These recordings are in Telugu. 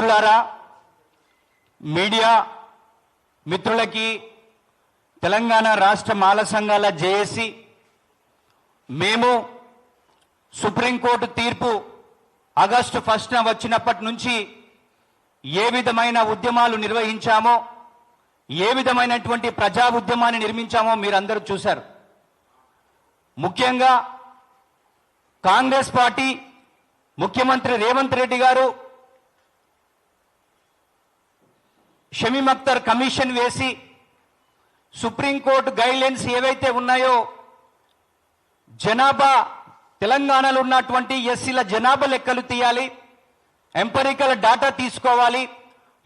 మిత్రులారా మీడియా మిత్రులకి తెలంగాణ రాష్ట్ర మాల సంఘాల జేఏసీ మేము సుప్రీంకోర్టు తీర్పు ఆగస్టు ఫస్ట్న వచ్చినప్పటి నుంచి ఏ విధమైన ఉద్యమాలు నిర్వహించామో ఏ విధమైనటువంటి ప్రజా ఉద్యమాన్ని నిర్మించామో మీరందరూ చూశారు. ముఖ్యంగా కాంగ్రెస్ పార్టీ ముఖ్యమంత్రి రేవంత్ రెడ్డి గారు షమీమ్ అఖ్తర్ కమిషన్ వేసి సుప్రీంకోర్టు గైడ్లైన్స్ ఏవైతే ఉన్నాయో జనాభా తెలంగాణలో ఉన్నటువంటి ఎస్సీల జనాభా లెక్కలు తీయాలి ఎంపరికల డాటా తీసుకోవాలి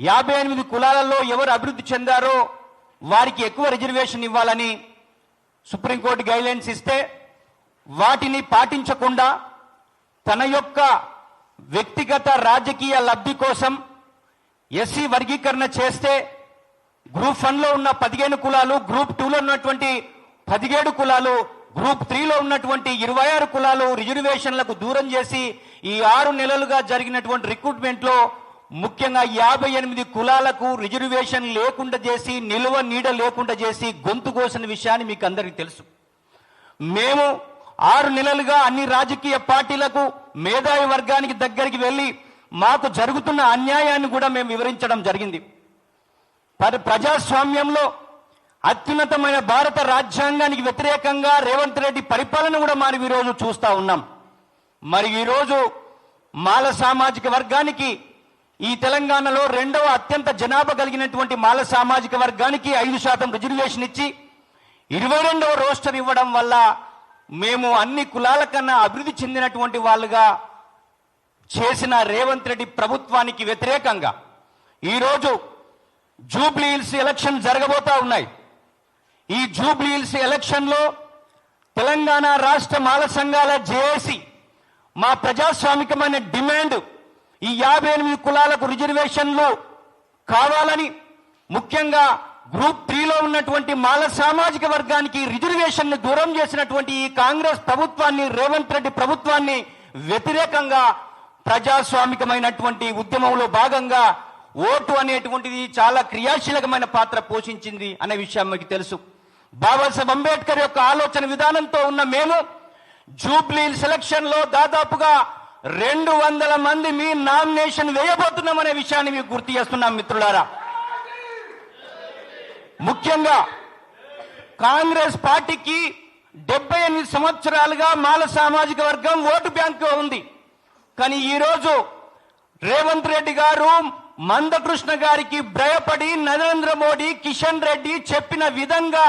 యాభై ఎనిమిది కులాలలో ఎవరు అభివృద్ధి చెందారో వారికి ఎక్కువ రిజర్వేషన్ ఇవ్వాలని సుప్రీంకోర్టు గైడ్లైన్స్ ఇస్తే వాటిని పాటించకుండా తన యొక్క వ్యక్తిగత రాజకీయ లబ్ధి కోసం ఎస్సీ వర్గీకరణ చేస్తే గ్రూప్ వన్లో ఉన్న పదిహేను కులాలు గ్రూప్ టూలో ఉన్నటువంటి పదిహేడు కులాలు గ్రూప్ త్రీలో ఉన్నటువంటి ఇరవై ఆరు కులాలు రిజర్వేషన్లకు దూరం చేసి ఈ ఆరు నెలలుగా జరిగినటువంటి రిక్రూట్మెంట్లో ముఖ్యంగా యాభై ఎనిమిది కులాలకు రిజర్వేషన్ లేకుండా చేసి నిలువ నీడ లేకుండా చేసి గొంతు కోసిన విషయాన్ని మీకు అందరికీ తెలుసు. మేము ఆరు నెలలుగా అన్ని రాజకీయ పార్టీలకు మేధావి వర్గానికి దగ్గరికి వెళ్ళి మాకు జరుగుతున్న అన్యాయాన్ని కూడా మేము వివరించడం జరిగింది. మరి ప్రజాస్వామ్యంలో అత్యున్నతమైన భారత రాజ్యాంగానికి వ్యతిరేకంగా రేవంత్ రెడ్డి పరిపాలన కూడా మనం ఈరోజు చూస్తా ఉన్నాం. మరి ఈరోజు మాల సామాజిక వర్గానికి ఈ తెలంగాణలో రెండవ అత్యంత జనాభా కలిగినటువంటి మాల సామాజిక వర్గానికి ఐదు శాతం రిజర్వేషన్ ఇచ్చి ఇరవై రెండవ రోస్టర్ ఇవ్వడం వల్ల మేము అన్ని కులాల కన్నా అభివృద్ధి చెందినటువంటి వాళ్ళుగా చేసిన రేవంత్ రెడ్డి ప్రభుత్వానికి వ్యతిరేకంగా ఈరోజు జూబ్లీ హిల్స్ ఎలక్షన్ జరగబోతా ఉన్నాయి. ఈ జూబ్లీ హిల్స్ ఎలక్షన్లో తెలంగాణ రాష్ట్ర మాల సంఘాల జేఏసీ మా ప్రజాస్వామికమైన డిమాండ్ ఈ యాభై ఎనిమిది కులాలకు రిజర్వేషన్లు కావాలని ముఖ్యంగా గ్రూప్ త్రీలో ఉన్నటువంటి మాల సామాజిక వర్గానికి రిజర్వేషన్ను దూరం చేసినటువంటి ఈ కాంగ్రెస్ ప్రభుత్వాన్ని రేవంత్ రెడ్డి ప్రభుత్వాన్ని వ్యతిరేకంగా ప్రజాస్వామికమైనటువంటి ఉద్యమంలో భాగంగా ఓటు అనేటువంటిది చాలా క్రియాశీలకమైన పాత్ర పోషించింది అనే విషయం మీకు తెలుసు. బాబాసాహెబ్ అంబేద్కర్ యొక్క ఆలోచన విధానంతో ఉన్న మేము జూబ్లీ సెలక్షన్లో దాదాపుగా రెండు వందల మంది మీ నామినేషన్ వేయబోతున్నాం అనే విషయాన్ని మీకు గుర్తు చేస్తున్నాం మిత్రులారా. ముఖ్యంగా కాంగ్రెస్ పార్టీకి డెబ్బై ఎనిమిది సంవత్సరాలుగా మాల సామాజిక వర్గం ఓటు బ్యాంకు ఉంది. కానీ ఈరోజు రేవంత్ రెడ్డి గారు మందకృష్ణ గారికి భయపడి నరేంద్ర మోడీ కిషన్ రెడ్డి చెప్పిన విధంగా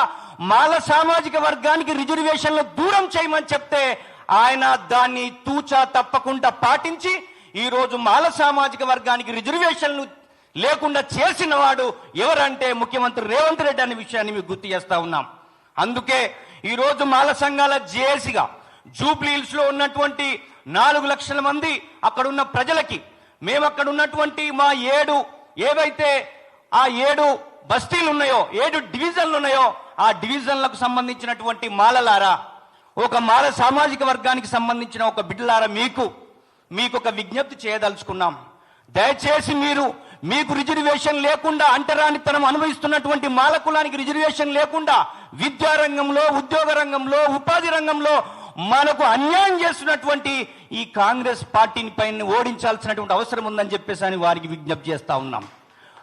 మాల సామాజిక వర్గానికి రిజర్వేషన్లు దూరం చేయమని చెప్తే ఆయన దాన్ని తూచా తప్పకుండా పాటించి ఈరోజు మాల సామాజిక వర్గానికి రిజర్వేషన్లు లేకుండా చేసిన వాడు ఎవరంటే ముఖ్యమంత్రి రేవంత్ రెడ్డి అనే విషయాన్ని మీకు గుర్తు చేస్తా ఉన్నాం. అందుకే ఈరోజు మాల సంఘాల జేఏసీగా జూబ్లీహిల్స్లో ఉన్నటువంటి నాలుగు లక్షల మంది అక్కడ ఉన్న ప్రజలకి. మేము అక్కడ ఉన్నటువంటి మా ఏడు ఏవైతే ఆ ఏడు బస్తీలు ఉన్నాయో ఏడు డివిజన్లు ఉన్నాయో ఆ డివిజన్లకు సంబంధించినటువంటి మాలలారా ఒక మాల సామాజిక వర్గానికి సంబంధించిన ఒక బిడ్డలారా మీకు మీకు ఒక విజ్ఞప్తి చేయదలుచుకున్నాం. దయచేసి మీరు మీకు రిజర్వేషన్ లేకుండా అంటరానితనం అనుభవిస్తున్నటువంటి మాల కులానికి రిజర్వేషన్ లేకుండా విద్యారంగంలో ఉద్యోగ రంగంలో ఉపాధి రంగంలో మనకు అన్యాయం చేస్తున్నటువంటి ఈ కాంగ్రెస్ పార్టీని పైన ఓడించాల్సినటువంటి అవసరం ఉందని చెప్పేసి అని వారికి విజ్ఞప్తి చేస్తా ఉన్నాం.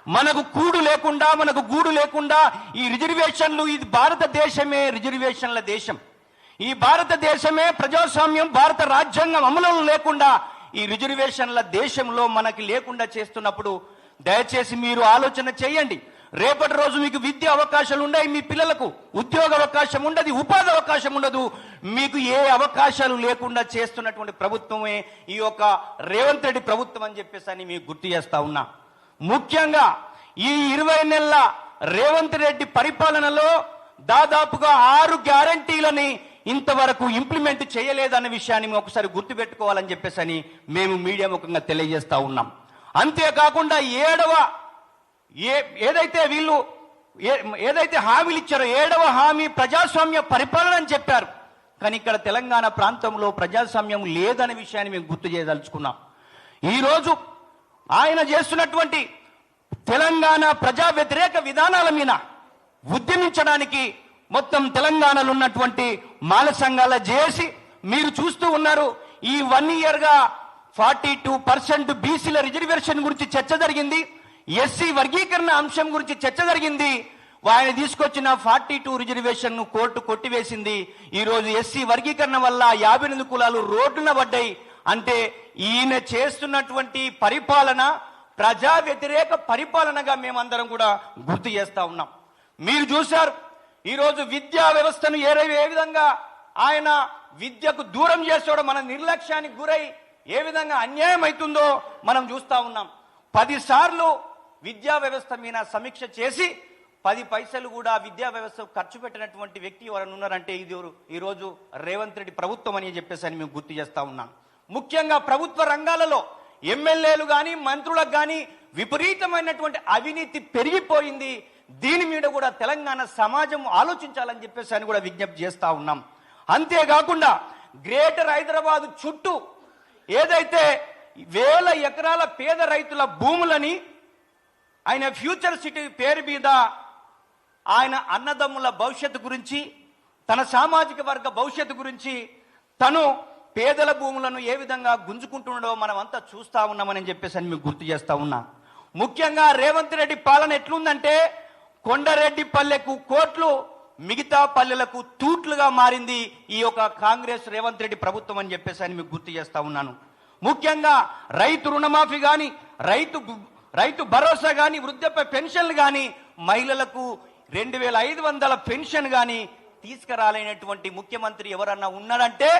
మనకు కూడు లేకుండా మనకు గూడు లేకుండా ఈ రిజర్వేషన్లు ఇది భారతదేశమే రిజర్వేషన్ల దేశం. ఈ భారతదేశమే ప్రజాస్వామ్యం భారత రాజ్యాంగం అమలు లేకుండా ఈ రిజర్వేషన్ల దేశంలో మనకి లేకుండా చేస్తున్నప్పుడు దయచేసి మీరు ఆలోచన చేయండి. రేపటి రోజు మీకు విద్య అవకాశాలు ఉన్నాయి మీ పిల్లలకు ఉద్యోగ అవకాశం ఉండదు ఉపాధి అవకాశం ఉండదు. మీకు ఏ అవకాశాలు లేకుండా చేస్తున్నటువంటి ప్రభుత్వమే ఈ యొక్క రేవంత్ రెడ్డి ప్రభుత్వం అని చెప్పేసి అని మీకు గుర్తు చేస్తా ఉన్నా. ముఖ్యంగా ఈ ఇరవై నెలల రేవంత్ రెడ్డి పరిపాలనలో దాదాపుగా ఆరు గ్యారంటీలని ఇంతవరకు ఇంప్లిమెంట్ చేయలేదన్న విషయాన్ని మేము ఒకసారి గుర్తుపెట్టుకోవాలని చెప్పేసి అని మేము మీడియా ముఖంగా తెలియజేస్తా ఉన్నాం. అంతేకాకుండా ఏడవ ఏ ఏదైతే వీళ్ళు ఏ- ఏదైతే హామీలు ఇచ్చారో ఏడవ హామీ ప్రజాస్వామ్య పరిపాలన అని చెప్పారు. కానీ ఇక్కడ తెలంగాణ ప్రాంతంలో ప్రజాస్వామ్యం లేదనే విషయాన్ని మేము గుర్తు చేయదలుచుకున్నాం. ఈరోజు ఆయన చేస్తున్నటువంటి తెలంగాణ ప్రజా వ్యతిరేక విధానాల మీద ఉద్యమించడానికి మొత్తం తెలంగాణలో ఉన్నటువంటి మాల సంఘాల చేసి మీరు చూస్తూ ఉన్నారు. ఈ వన్ ఇయర్గా ఫార్టీ టూ పర్సెంట్ బీసీల రిజర్వేషన్ గురించి చర్చ జరిగింది. ఎస్సీ వర్గీకరణ అంశం గురించి చర్చ జరిగింది. ఆయన తీసుకొచ్చిన ఫార్టీ టూ రిజర్వేషన్ను కోర్టు కొట్టివేసింది. ఈ రోజు ఎస్సీ వర్గీకరణ వల్ల యాభై ఎనిమిది కులాలు రోడ్డున పడ్డాయి. అంటే ఈయన చేస్తున్నటువంటి పరిపాలన ప్రజా వ్యతిరేక పరిపాలనగా మేమందరం కూడా గుర్తు చేస్తా ఉన్నాం. మీరు చూశారు ఈరోజు విద్యా వ్యవస్థను ఏ ఏ విధంగా ఆయన విద్యకు దూరం చేస్తాడో మన నిర్లక్ష్యానికి గురై ఏ విధంగా అన్యాయం అవుతుందో మనం చూస్తా ఉన్నాం. పదిసార్లు విద్యా వ్యవస్థ మీద సమీక్ష చేసి పది పైసలు కూడా విద్యా వ్యవస్థ ఖర్చు పెట్టినటువంటి వ్యక్తి ఎవరైనా ఉన్నారంటే ఇది ఈరోజు రేవంత్ రెడ్డి ప్రభుత్వం అని చెప్పేసి అని మేము గుర్తు చేస్తా ఉన్నాం. ముఖ్యంగా ప్రభుత్వ రంగాలలో ఎమ్మెల్యేలు కానీ మంత్రులకు కానీ విపరీతమైనటువంటి అవినీతి పెరిగిపోయింది. దీని మీద కూడా తెలంగాణ సమాజం ఆలోచించాలని చెప్పేసి అని కూడా విజ్ఞప్తి చేస్తా ఉన్నాం. అంతేకాకుండా గ్రేటర్ హైదరాబాద్ చుట్టూ ఏదైతే వేల ఎకరాల పేద రైతుల భూములని ఆయన ఫ్యూచర్ సిటీ పేరు మీద ఆయన అన్నదమ్ముల భవిష్యత్తు గురించి తన సామాజిక వర్గ భవిష్యత్తు గురించి తను పేదల భూములను ఏ విధంగా గుంజుకుంటున్నాడో మనం అంతా చూస్తా ఉన్నామని చెప్పేసి అని మీకు గుర్తు చేస్తా ఉన్నా. ముఖ్యంగా రేవంత్ రెడ్డి పాలన ఎట్లుందంటే కొండరెడ్డి పల్లెకు కోట్లు మిగతా పల్లెలకు తూట్లుగా మారింది ఈ యొక్క కాంగ్రెస్ రేవంత్ రెడ్డి ప్రభుత్వం అని చెప్పేసి అని మీకు గుర్తు చేస్తా ఉన్నాను. ముఖ్యంగా రైతు రుణమాఫీ కానీ రైతు రైతు భరోసా కానీ వృద్ధాప్య పెన్షన్లు కానీ మహిళలకు రెండు వేల ఐదు వందల పెన్షన్ కానీ తీసుకురాలేనటువంటి ముఖ్యమంత్రి ఎవరన్నా ఉన్నాడంటే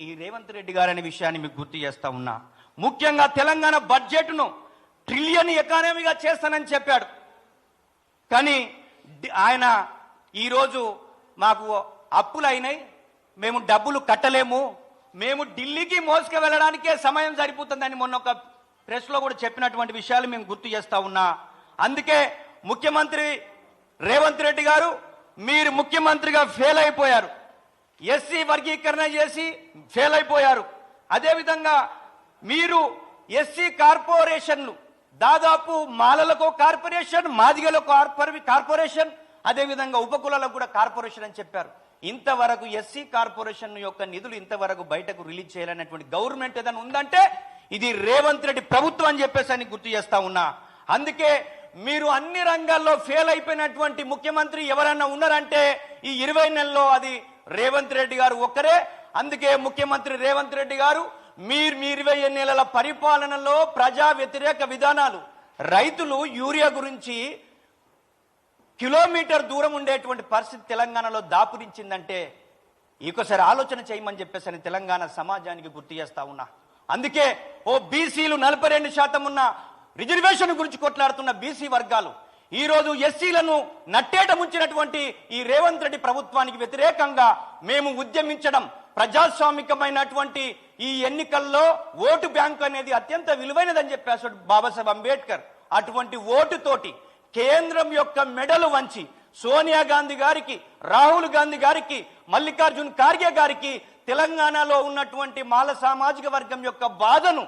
ఈ రేవంత్ రెడ్డి గారు అనే విషయాన్ని మీకు గుర్తు చేస్తా ఉన్నా. ముఖ్యంగా తెలంగాణ బడ్జెట్ను ట్రిలియన్ ఎకానమీగా చేస్తానని చెప్పాడు. కానీ ఆయన ఈరోజు మాకు అప్పులు అయినాయి మేము డబ్బులు కట్టలేము మేము ఢిల్లీకి మోసుకు వెళ్ళడానికే సమయం సరిపోతుందని మొన్న ఒక ప్రెస్లో కూడా చెప్పినటువంటి విషయాలు మేము గుర్తు చేస్తా ఉన్నా. అందుకే ముఖ్యమంత్రి రేవంత్ రెడ్డి గారు మీరు ముఖ్యమంత్రిగా ఫెయిల్ అయిపోయారు. ఎస్సీ వర్గీకరణ చేసి ఫెయిల్ అయిపోయారు. అదేవిధంగా మీరు ఎస్సీ కార్పొరేషన్లు దాదాపు మాలలకు కార్పొరేషన్ మాదిగలకు కార్పొరేషన్ అదేవిధంగా ఉపకులాలకు కూడా కార్పొరేషన్ అని చెప్పారు. ఇంతవరకు ఎస్సీ కార్పొరేషన్ యొక్క నిధులు ఇంతవరకు బయటకు రిలీజ్ చేయాలనేటువంటి గవర్నమెంట్ ఏదైనా ఉందంటే ఇది రేవంత్ రెడ్డి ప్రభుత్వం అని చెప్పేసి అని గుర్తు చేస్తా ఉన్నా. అందుకే మీరు అన్ని రంగాల్లో ఫెయిల్ అయిపోయినటువంటి ముఖ్యమంత్రి ఎవరన్నా ఉన్నారంటే ఈ ఇరవై నెలలో అది రేవంత్ రెడ్డి గారు ఒక్కరే. అందుకే ముఖ్యమంత్రి రేవంత్ రెడ్డి గారు మీరు మీ ఇరవై నెలల పరిపాలనలో ప్రజా వ్యతిరేక విధానాలు రైతులు యూరియా గురించి కిలోమీటర్ దూరం ఉండేటువంటి పరిస్థితి తెలంగాణలో దాపురించిందంటే ఇంకోసారి ఆలోచన చేయమని చెప్పేసి అని తెలంగాణ సమాజానికి గుర్తు చేస్తా ఉన్నా. అందుకే ఓ బీసీలు నలభై రెండు శాతం ఉన్న రిజర్వేషన్ గురించి కొట్లాడుతున్న బీసీ వర్గాలు ఈరోజు ఎస్సీలను నట్టేట ముంచినటువంటి ఈ రేవంత్ రెడ్డి ప్రభుత్వానికి వ్యతిరేకంగా మేము ఉద్యమించడం ప్రజాస్వామికమైనటువంటి ఈ ఎన్నికల్లో ఓటు బ్యాంకు అనేది అత్యంత విలువైనదని చెప్పేసాడు బాబాసాహెబ్ అంబేద్కర్ అటువంటి ఓటుతోటి కేంద్రం యొక్క మెడలు వంచి సోనియా గాంధీ గారికి రాహుల్ గాంధీ గారికి మల్లికార్జున్ ఖార్గే గారికి తెలంగాణలో ఉన్నటువంటి మాల సామాజిక వర్గం యొక్క బాధను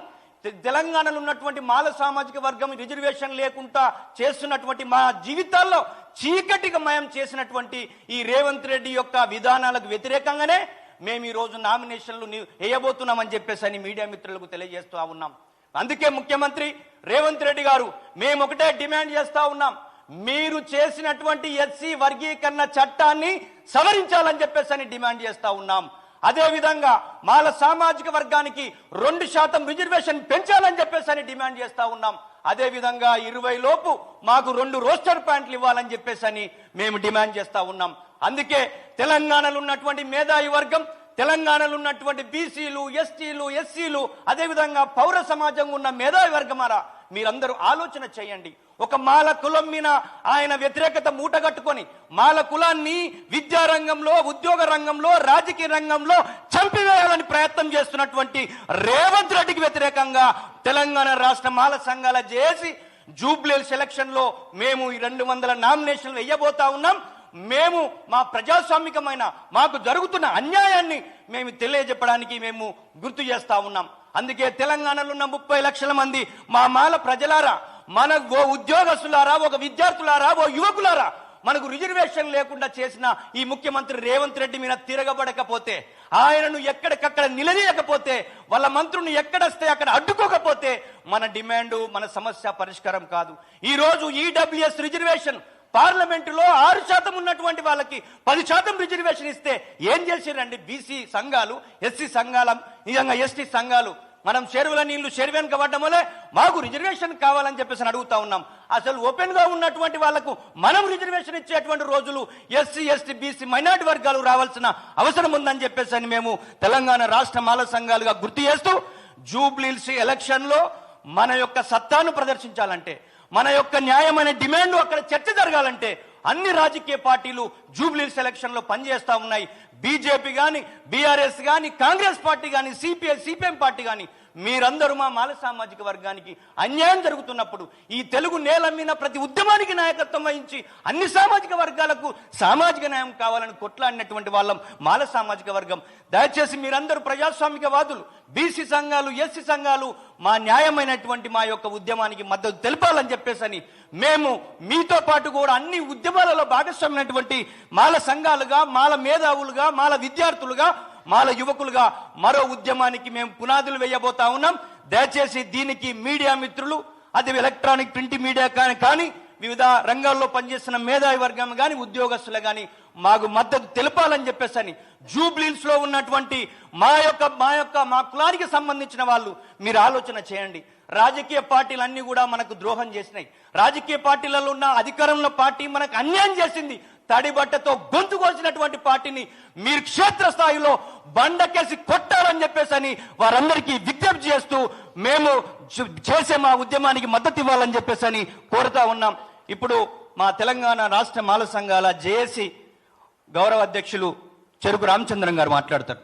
తెలంగాణలో ఉన్నటువంటి మాల సామాజిక వర్గం రిజర్వేషన్ లేకుండా చేస్తున్నటువంటి మా జీవితాల్లో చీకటిగా మయం చేసినటువంటి ఈ రేవంత్ రెడ్డి యొక్క విధానాలకు వ్యతిరేకంగానే మేము ఈ రోజు నామినేషన్లు వేయబోతున్నామని చెప్పేసి అని మీడియా మిత్రులకు తెలియజేస్తూ ఉన్నాం. అందుకే ముఖ్యమంత్రి రేవంత్ రెడ్డి గారు మేము ఒకటే డిమాండ్ చేస్తూ ఉన్నాం. మీరు చేసినటువంటి ఎస్సీ వర్గీకరణ చట్టాన్ని సవరించాలని చెప్పేసి అని డిమాండ్ చేస్తూ ఉన్నాం. అదేవిధంగా మాల సామాజిక వర్గానికి రెండు శాతం రిజర్వేషన్ పెంచాలని చెప్పేసి అని డిమాండ్ చేస్తా ఉన్నాం. అదేవిధంగా ఇరవై లోపు మాకు రెండు రోస్టర్ ప్యాంట్లు ఇవ్వాలని చెప్పేసి అని మేము డిమాండ్ చేస్తా ఉన్నాం. అందుకే తెలంగాణలో ఉన్నటువంటి మేధావి వర్గం తెలంగాణలో ఉన్నటువంటి బీసీలు ఎస్టీలు ఎస్సీలు అదేవిధంగా పౌర సమాజం ఉన్న మేధావి వర్గమారా మీరందరూ ఆలోచన చేయండి. ఒక మాల కులం మీద ఆయన వ్యతిరేకత మూటగట్టుకొని మాల కులాన్ని విద్యా రంగంలో ఉద్యోగ రంగంలో రాజకీయ రంగంలో చంపివేయాలని ప్రయత్నం చేస్తున్నటువంటి రేవంత్ రెడ్డికి వ్యతిరేకంగా తెలంగాణ రాష్ట్ర మాల సంఘాల చేసి జూబ్లీ సెలక్షన్లో మేము ఈ రెండు వందల నామినేషన్లు వెయ్యబోతా ఉన్నాం. మేము మా ప్రజాస్వామికమైన మాకు జరుగుతున్న అన్యాయాన్ని మేము తెలియజెప్పడానికి మేము గుర్తు చేస్తా ఉన్నాం. అందుకే తెలంగాణలో ఉన్న ముప్పై లక్షల మంది మా మాల ప్రజలారా మన ఓ ఉద్యోగస్తులారా ఒక విద్యార్థులారా ఓ యువకులారా మనకు రిజర్వేషన్ లేకుండా చేసిన ఈ ముఖ్యమంత్రి రేవంత్ రెడ్డి మీద తిరగబడకపోతే ఆయనను ఎక్కడికక్కడ నిలదీయకపోతే వాళ్ళ మంత్రుని ఎక్కడొస్తే అక్కడ అడ్డుకోకపోతే మన డిమాండ్ మన సమస్య పరిష్కారం కాదు. ఈరోజు ఈడబ్ల్యూఎస్ రిజర్వేషన్ పార్లమెంటులో ఆరు శాతం ఉన్నటువంటి వాళ్ళకి పది శాతం రిజర్వేషన్ ఇస్తే ఏం చేసిరండి? బీసీ సంఘాలు ఎస్సీ సంఘాల నిజంగా ఎస్టీ సంఘాలు మనం చెరువుల నీళ్ళు చెరువెనక వల్లే మాకు రిజర్వేషన్ కావాలని చెప్పేసి అని అడుగుతా ఉన్నాం. అసలు ఓపెన్గా ఉన్నటువంటి వాళ్ళకు మనం రిజర్వేషన్ ఇచ్చేటువంటి రోజులు ఎస్సీ ఎస్టీ బీసీ మైనార్టీ వర్గాలు రావాల్సిన అవసరం ఉందని చెప్పేసి అని మేము తెలంగాణ రాష్ట్ర మాల సంఘాలుగా గుర్తు చేస్తూ జూబ్లీల్స్ ఎలక్షన్లో మన యొక్క సత్తాను ప్రదర్శించాలంటే మన యొక్క న్యాయమైన డిమాండ్ అక్కడ చర్చ జరగాలంటే అన్ని రాజకీయ పార్టీలు జూబ్లీ సెలక్షన్లో పనిచేస్తా ఉన్నాయి. బీజేపీ కానీ బీఆర్ఎస్ కానీ కాంగ్రెస్ పార్టీ కానీ సిపిఐ సిపిఎం పార్టీ కానీ మీరందరూ మా మాల సామాజిక వర్గానికి అన్యాయం జరుగుతున్నప్పుడు ఈ తెలుగు నేల మీద ప్రతి ఉద్యమానికి నాయకత్వం వహించి అన్ని సామాజిక వర్గాలకు సామాజిక న్యాయం కావాలని కొట్లాడినటువంటి వాళ్ళం మాల సామాజిక వర్గం. దయచేసి మీరందరూ ప్రజాస్వామికవాదులు బీసీ సంఘాలు ఎస్సీ సంఘాలు మా న్యాయమైనటువంటి మా యొక్క ఉద్యమానికి మద్దతు తెలపాలని చెప్పేసని మేము మీతో పాటు కూడా అన్ని ఉద్యమాలలో భాగస్వామైనటువంటి మాల సంఘాలుగా మాల మేధావులుగా మాల విద్యార్థులుగా మాల యువకులుగా మరో ఉద్యమానికి మేము పునాదులు వేయబోతా ఉన్నాం. దయచేసి దీనికి మీడియా మిత్రులు అది ఎలక్ట్రానిక్ ప్రింట్ మీడియా కానీ కానీ వివిధ రంగాల్లో పనిచేస్తున్న మేధావి వర్గం కానీ ఉద్యోగస్తులు కానీ మాకు మద్దతు తెలపాలని చెప్పేసి అని జూబ్లీల్స్లో ఉన్నటువంటి మా యొక్క మా యొక్క మా కులానికి సంబంధించిన వాళ్ళు మీరు ఆలోచన చేయండి. రాజకీయ పార్టీలు అన్ని కూడా మనకు ద్రోహం చేసినాయి. రాజకీయ పార్టీలలో ఉన్న అధికారంలో పార్టీ మనకు అన్యాయం చేసింది. తడిబట్టతో గొంతు కోల్చినటువంటి పార్టీని మీరు క్షేత్రస్థాయిలో బండకేసి కొట్టాలని చెప్పేసి అని వారందరికీ విజ్ఞప్తి చేస్తూ మేము చేసే మా ఉద్యమానికి మద్దతు ఇవ్వాలని చెప్పేసి అని కోరుతా ఉన్నాం. ఇప్పుడు మా తెలంగాణ రాష్ట్ర మాల సంఘాల జేఏసీ గౌరవ అధ్యక్షులు చెరుకు రామచంద్రం గారు మాట్లాడతారు.